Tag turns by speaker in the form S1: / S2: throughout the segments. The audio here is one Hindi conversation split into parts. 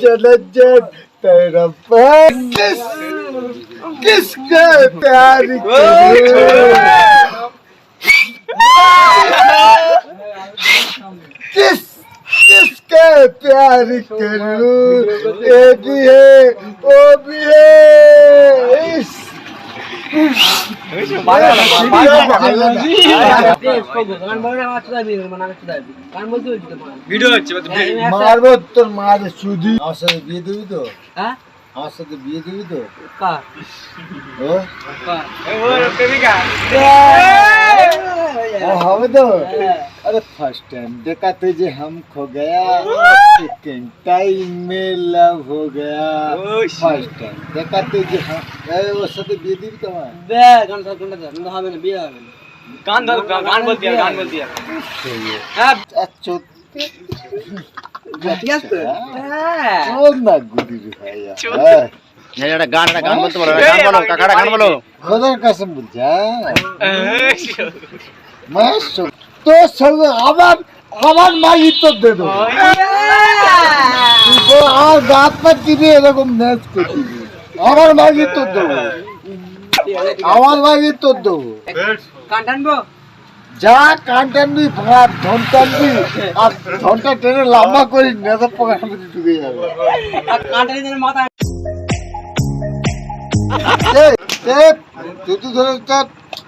S1: जनजन तरफ़ किस, किसका प्यार किस, किसके प्यार करूँ ये भी है, वो भी है। মারবো তোর মার শুধু আমার সাথে বিয়ে দেবি তো?
S2: হ্যাঁ?
S1: আমার সাথে বিয়ে দিবি তো? ও, হবে তো? अरे फर्स्ट टाइम देखा तुझे हम खो गया सेकंड टाइम में लव हो गया फर्स्ट टाइम देखा तुझे हम ए ওর সাথে বিয়ে দিবি তো আমার
S2: বে গান সব গানটা দে না হবে না বিয়ে হবে না
S3: গান ধর গান বলতে হবে গান বলতে হবে
S2: হ্যাঁ
S1: আচ্ছা
S2: ঠিক আছে তো? হ্যাঁ
S1: চোদ না গুদি রে ভাইয়া হ্যাঁ
S4: একটা গান একটা গান বলতে বলো গান বলো কাকাটা গান বলো
S1: খোদার কসম বুঝা मैं তোর সঙ্গে আবার আমার মা তোর দেবো। আর গাছ পা চিপে এরকম ম্যাচ করবি আমার মা তোর দেবো। আমার মাগির তোর দেবো। যা কান টানবি ভাড়া ধন টানবি আর ধনটা টেনে লম্বা করি নেতা পকেট ঢুকে যাবে।
S2: মাথা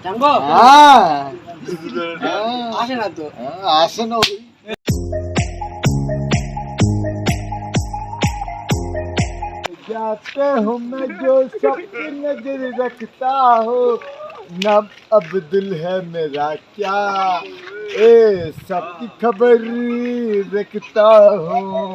S1: এই, এই, তুই তো ধরে চাপ
S2: টানবো
S1: হ্যাঁ হ্যাঁ,
S2: আসে না তো
S1: হ্যাঁ, আসে না ওই। जाते हूँ मैं जो सबकी नजर रखता हूँ नाम अब्दुल है मेरा क्या ए सबकी खबर रखता हूँ